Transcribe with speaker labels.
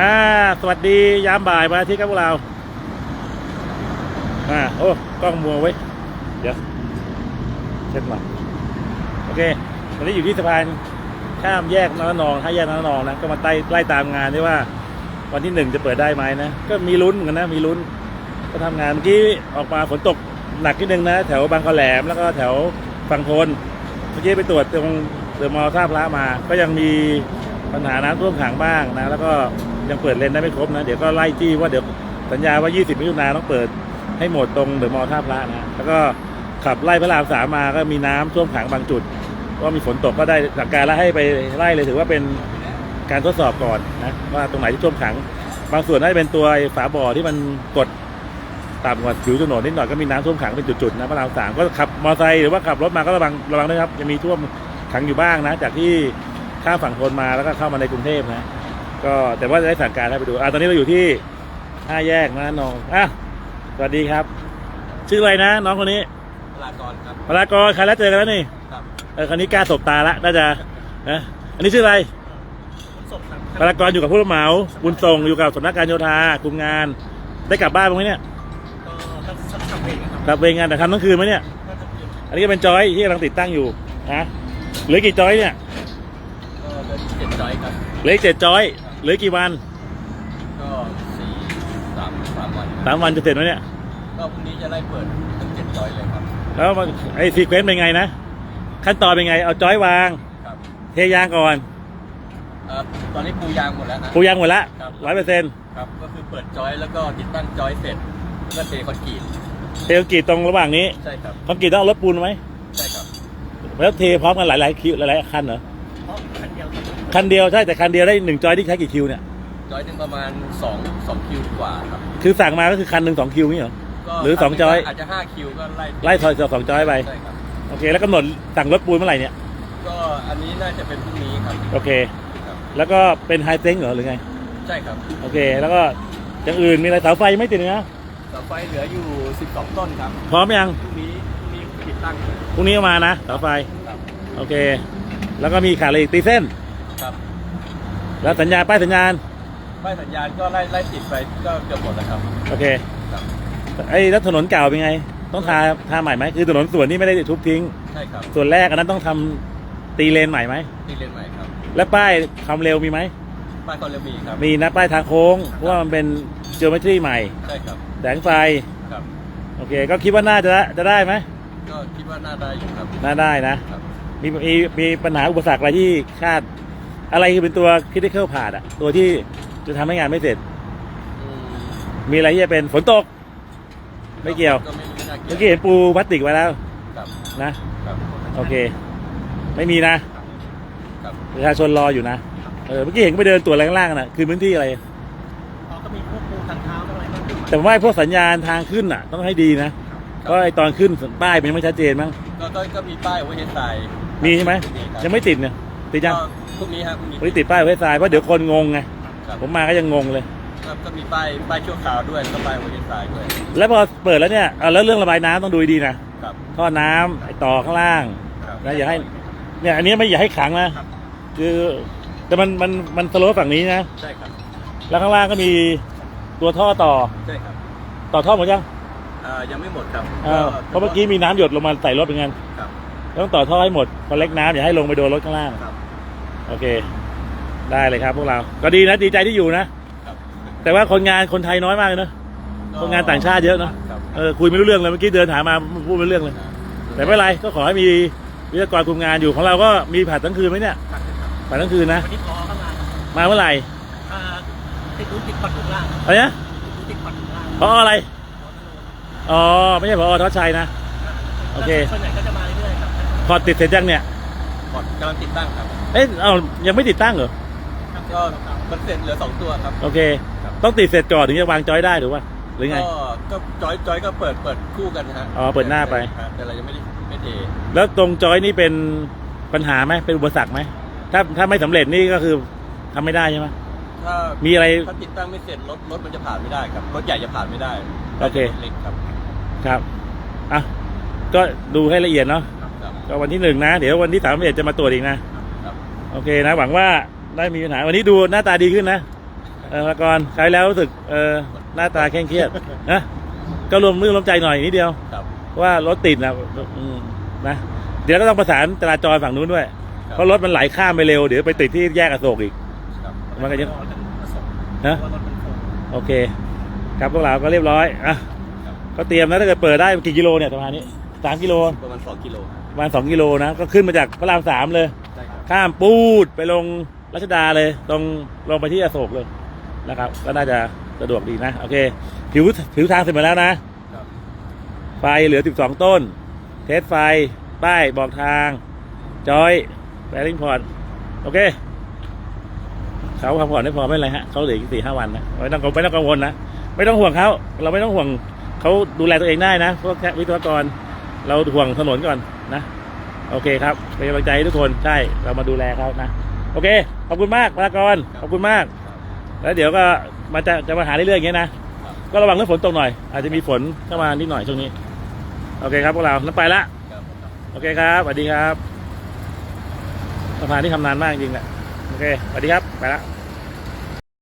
Speaker 1: อ่าสวัสดียามบ่ายวันอาทิตย์ครับพวกเราอ่าโอ้กล้องมัวไว้เดี๋ยวเช็ดหน่อยโอเคตอนนี้อยู่ที่สะพานข้ามแยกนรนองถ้าแยกนรนองนะก็มาไต่ไล่ตามงานที่ว่า วันที่หนึ่งจะเปิดได้ไหมนะก็มีลุ้นเหมือนกันนะมีลุ้น ก็ทำงานเมื่อกี้ออกมาฝนตกหนักนิดนึงนะ แถวบางขอแหลมแล้วก็แถวฝั่งทนเมื่อกี้ไปตรวจตรงเดอะมอลล์ท่าพระมา ก็ยังมีปัญหาน้ำท่วมขังบ้างนะ แล้วก็ ยังเปิดเลนได้ไม่ครบนะ เดี๋ยวก็ไล่จี้ว่าเดี๋ยวสัญญาว่า 20มิถุนายนต้องเปิดให้หมดตรงเดอะมอท่าพระนะ แล้วก็ขับไล่พระรามสามมาก็มีน้ำท่วมขังบางจุดว่ามีฝนตกก็ได้สั่งการแล้วให้ไปไล่เลยถือว่าเป็นการทดสอบก่อนนะว่าตรงไหนที่ท่วมขัง บางส่วนน่าจะเป็นตัวฝาบ่อที่มันกดต่ำกว่าผิวถนนนิดหน่อยก็มีน้ำท่วมขังเป็นจุดๆนะพระรามสามก็ขับมอเตอร์ไซค์หรือว่าขับรถมาก็ระวังระวังด้วยครับจะมีท่วมขังอยู่บ้างนะ จากที่ข้ามฝั่งทนมาแล้วก็เข้ามาในกรุงเทพนะ ก็แต่ว่าจะได้สั่งการให้ไปดูอะตอนนี้เราอยู่ที่ห้าแยกนะน้องอะสวัสดีครับ ชื่ออะไรนะ น้องคนนี้
Speaker 2: ลากรครับ
Speaker 1: พลากรใครแล้วเจอกันแล้วนี่
Speaker 2: ครับ
Speaker 1: เออคนนี้กล้าสบตาละน่าจะนะอันนี้ชื่ออะไร
Speaker 2: ศพครับ
Speaker 1: พลากรอยู่กับผู้รับเหมาบุญส่งอยู่กับสำนักการโยธากลุ่มงาน ได้กลับบ้านบ้างไหมเนี่ย
Speaker 2: ก็สักสักสามเพลงครับ
Speaker 1: กลับเวรงานแต่ทำทั้งคืนไหมเนี่ย
Speaker 2: ก็จะเป็น
Speaker 1: อันนี้ก็เป็นจอยที่กำลังติดตั้งอยู่นะเหลือกี่จอยเนี่ย
Speaker 2: ก็เป็นเจ็ดจอยครับ
Speaker 1: เหลืออีกเจ็ดจอย เหลือกี่วัน
Speaker 2: ก็สี่สามสามวัน
Speaker 1: สามวันจะเสร็จไหมเนี่ย
Speaker 2: ก็พรุ่งนี้จะไล่เปิดทั้งเจ็ดจอยเลยครับ
Speaker 1: แล้วมันไอ้ซีเควนต์เป็นไงนะ ขั้นตอนเป็นไง เอาจอยวาง
Speaker 2: ครับ
Speaker 1: เทยางก่อน
Speaker 2: เอ่อตอนนี้ปูยางหมดแล้วนะ
Speaker 1: ปูยางหมดละ
Speaker 2: ครับ
Speaker 1: ร้อยเปอร์เซ็นต์
Speaker 2: ครับก็คือเปิดจอยแล้วก็ติดตั้งจอยเสร็จแล้วก็เทคอนกรีต
Speaker 1: เทคอนกรีตตรงระหว่างนี้
Speaker 2: ใช่ครับ
Speaker 1: คอนกรีตต้องเอารถปูนไหม
Speaker 2: ใช่ครับ
Speaker 1: แล้วเทพร้อมกันหลายๆคิวหลายๆคันเหรอ
Speaker 2: ครับ
Speaker 1: คันเดียวใช่แต่คันเดียวได้หนึ่งจอยที่ใช้กี่คิวเนี่ย
Speaker 2: จอยหนึ่งประมาณสองสองคิวกว่าครับ
Speaker 1: คือสั่งมาก็คือคันหนึ่งสองคิวนี่เหรอ
Speaker 2: ก็
Speaker 1: หรือสองจอย
Speaker 2: อาจจะห้าคิวก็ไล่
Speaker 1: ไล่ถอยสองจอยไป
Speaker 2: ใช่ครับ
Speaker 1: โอเค แล้วกำหนดสั่งรถปูนเมื่อไหร่เนี่ย
Speaker 2: ก็อันนี้น่าจะเป็นพรุ่งนี้ครับ
Speaker 1: โอเค
Speaker 2: ครับ
Speaker 1: แล้วก็เป็นไฮเทคเหรอหรือไง
Speaker 2: ใช่ครับ
Speaker 1: โอเค แล้วก็อย่างอื่นมีอะไรเสาไฟไม่ติดเลยนะ
Speaker 2: เสาไฟเหลืออยู่ 12 ต้นครับ
Speaker 1: พร้อมยัง
Speaker 2: พรุ่งนี้พรุ่งนี้ติดตั้ง
Speaker 1: พรุ่งนี้เอามานะเสาไฟ
Speaker 2: ครับ
Speaker 1: โอเค แล้วก็มีขาดอะไรอีกตีเส้น
Speaker 2: ครับ
Speaker 1: แล้วสัญญาณป้ายสัญญาณ
Speaker 2: ป้ายสัญญาณก็ไล่ไล่ติดไปก็เกือบหมดแล้วครับ
Speaker 1: โอเค
Speaker 2: ครับ
Speaker 1: ไอ้แล้วถนนเก่าเป็นไง ต้องทาทาใหม่ไหมคือถนนส่วนนี้ไม่ได้ทุบทิ้ง
Speaker 2: ใช่ครับ
Speaker 1: ส่วนแรกอันนั้นต้องทำตีเลนใหม่ไหม
Speaker 2: ที่เรียนใหม่ครับ
Speaker 1: และป้ายความเร็วมีไหม
Speaker 2: ป้ายคอนเรมีครับ
Speaker 1: มีนะป้ายทางโค้งเพราะว่ามันเป็นเจอเมตรีใหม่
Speaker 2: ใช่ครับ
Speaker 1: แสงไฟ
Speaker 2: ครับ
Speaker 1: โอเค ก็คิดว่าน่าจะจะได้ไหม
Speaker 2: ก็คิดว่าน่าได้อยู่ครับ
Speaker 1: น่าได้นะ
Speaker 2: ครับ
Speaker 1: มีมีมีปัญหาอุปสรรคอะไรที่คาด อะไรคือเป็นตัว critical part อะตัวที่จะทำให้งานไม่เสร็จ
Speaker 2: อืม
Speaker 1: มีอะไรที่จะเป็นฝนตก ไม่เกี่ยว
Speaker 2: ก็ไม่ไม่น่าเกี่
Speaker 1: เมื่
Speaker 2: ย
Speaker 1: อ
Speaker 2: ว
Speaker 1: กี้เห็นปูพลาสติกไว้แล้ว
Speaker 2: ครับ
Speaker 1: นะ
Speaker 2: ครับ
Speaker 1: โอเค ไม่มีนะ
Speaker 2: ครับ
Speaker 1: ประชาชนรออยู่นะ เออเมื่อกี้เห็นไปเดินตรวจอะไรข้างล่างน่ะ คือพื้นที่อะไร
Speaker 2: อ๋อก็มีพวกปูทางเท้าอะไรบ้าง
Speaker 1: แต่ว่าพวกสัญญาณทางขึ้นอะ ต้องให้ดีนะเพราะไอตอนขึ้นป้ายมันยังไม่ชัดเจนมั้ง
Speaker 2: ก็ก็ก็มีป้ายไว้เฮดไซด์
Speaker 1: มีใช่ไหม
Speaker 2: ครับ
Speaker 1: ยังไม่ติดเนี่ย ติดยัง
Speaker 2: ก็พรุ่งนี้ครับพรุ่งนี้
Speaker 1: ไม่ได้ติดป้ายไว้ทรายเพราะเดี๋ยวคนงงไง
Speaker 2: ครับ
Speaker 1: ผมมาก็ยังงงเลย
Speaker 2: ก็ก็มีป้ายป้ายชั่วคราวด้วยแล้วก็ป้ายไว้เฮดไซด์ด้วย
Speaker 1: แล้วพอเปิดแล้วเนี่ยเอาแล้วเรื่องระบายน้ำต้องดูดีๆนะ
Speaker 2: ครับ
Speaker 1: ท่อน้ำไอต่อข้างล่าง
Speaker 2: ครับ
Speaker 1: นะอย่าให้ เนี่ยอันนี้ไม่อย่าให้ขังนะ
Speaker 2: ครับ
Speaker 1: คือแต่มันมันมันสโลปฝั่งนี้นะ
Speaker 2: ใช่ครับ
Speaker 1: แล้วข้างล่างก็มีตัวท่อต่อ
Speaker 2: ใช่ครับ
Speaker 1: ต่อท่อหมดยัง
Speaker 2: อ่ายังไม่หมดครับ
Speaker 1: อ้าวเพราะเมื่อกี้มีน้ำหยดลงมาใส่รถเป็นไง
Speaker 2: ครับ
Speaker 1: ต้องต่อท่อให้หมดพอเล็กน้ำอย่าให้ลงไปโดนรถข้างล่าง
Speaker 2: ครับ
Speaker 1: โอเค ได้เลยครับพวกเรา ก็ดีนะดีใจที่อยู่นะ
Speaker 2: ครับ
Speaker 1: แต่ว่าคนงานคนไทยน้อยมากเลยนะคนงานต่างชาติเยอะเนอะ
Speaker 2: ครับ
Speaker 1: เออคุยไม่รู้เรื่องเลยเมื่อกี้เดินหามาพูดไม่รู้เรื่องเลย แต่ไม่เป็นไรก็ขอให้มีวิทยากรคุมงานอยู่ของเราก็มีผัดทั้งคืนไหมเนี่ย
Speaker 2: ครับ
Speaker 1: ผัดทั้งคืนนะ
Speaker 2: วันนี้พอเข้ามา
Speaker 1: มาเมื่อไหร่
Speaker 2: อ่าติดรู้ติดปัดถุงล่าง
Speaker 1: อะไรนะ
Speaker 2: รู้ติดปัดถุงล่าง
Speaker 1: พออะไรอ๋อไม่ใช่พอทศชัยนะ โอเค
Speaker 2: ส่วนใหญ่ก็จะมาเรื่อยๆครับ
Speaker 1: พอติดเสร็จยังเนี่ย
Speaker 2: พอร์ตกำลังติดตั้งครับ
Speaker 1: เอ๊ะเอายังไม่ติดตั้งเหรอ
Speaker 2: ก็มันเสร็จเหลือสองตัวครับ
Speaker 1: โอเค
Speaker 2: ครับ
Speaker 1: ต้องติดเสร็จก่อนถึงจะวางจอยได้หรือว่าหรือไง
Speaker 2: ก็ก็จอยจอยก็เปิดเปิดคู่กันนะฮะ
Speaker 1: อ๋อเปิดหน้าไป
Speaker 2: ฮะแต่เรายังไม่ได้ไม่เท
Speaker 1: แล้วตรงจอยนี่เป็นปัญหาไหมเป็นอุปสรรคไหมถ้าถ้าไม่สำเร็จนี่ก็คือทำไม่ได้ใช่ไหม
Speaker 2: ถ้า
Speaker 1: มีอะไร
Speaker 2: ถ้าติดตั้งไม่เสร็จรถรถมันจะผ่านไม่ได้ครับรถใหญ่จะผ่านไม่ได้
Speaker 1: โอเค
Speaker 2: รถเล็กครับ
Speaker 1: ครับอะก็ดูให้ละเอียดเนาะ
Speaker 2: ครับ
Speaker 1: ก็วันที่หนึ่งนะ เดี๋ยววันที่สามเอ็ดจะมาตรวจอีกนะ
Speaker 2: ครับ
Speaker 1: โอเคนะ หวังว่าได้มีปัญหาวันนี้ดูหน้าตาดีขึ้นนะเออพากรคราวที่แล้วรู้สึกเออหน้าตาเคร่งเครียดนะก็รวมมือรวมใจหน่อยนิดเดียว
Speaker 2: ครับ
Speaker 1: เพราะว่ารถติดนะอืมนะเดี๋ยวก็ต้องประสานจราจรฝั่งนู้นด้วย
Speaker 2: ครับ
Speaker 1: เพราะรถมันไหลข้ามไปเร็วเดี๋ยวไปติดที่แยกอโศกอีก
Speaker 2: ครับ
Speaker 1: มันก็จะ
Speaker 3: รอจนประสบ
Speaker 1: นะ
Speaker 3: ว่ารถมันคง
Speaker 1: โอเค ครับพวกเราก็เรียบร้อยอะ
Speaker 2: ครับ
Speaker 1: ก็เตรียมนะถ้าเกิดเปิดได้กี่กิโลเนี่ยประมาณนี้สามกิโล
Speaker 2: ประมาณสองกิโล
Speaker 1: ประมาณสองกิโลนะ ก็ขึ้นมาจากพระรามสามเลย
Speaker 2: ใช่ครับ
Speaker 1: ข้ามปูดไปลงรัชดาเลย ตรงลงไปที่อโศกเลยนะครับ ก็น่าจะสะดวกดีนะ โอเค ผิวผิวทางเสร็จหมาแล้วนะ
Speaker 2: ครับ
Speaker 1: ไฟเหลือ 12 ต้น เทสไฟ ป้าย บอกทาง จอยแบริ่งพอร์ตโอเค เขาพักผ่อนได้พอไม่เป็นไรฮะเขาเหลืออีกสี่ห้าวันนะไม่ต้องไม่ต้องกังวลนะ ไม่ต้องห่วงเขา เราไม่ต้องห่วงเขาดูแลตัวเองได้นะพวกวิศวกร เราห่วงถนนก่อน นะ โอเคครับเป็นกำลังใจให้ทุกคนใช่เรามาดูแลเขานะ โอเค ขอบคุณมากพลากรขอบคุณมาก แล้วเดี๋ยวก็มาจะจะมาหาเรื่อยๆอย่างเงี้ยนะก็ระวังเรื่องฝนตกหน่อย อาจจะมีฝนเข้ามานิดหน่อยช่วงนี้ โอเคครับพวกเรานั้นไปละโอเคครับสวัสดีครับสะพานที่ทำนานมากจริงๆแหละโอเคสวัสดีครับไปละ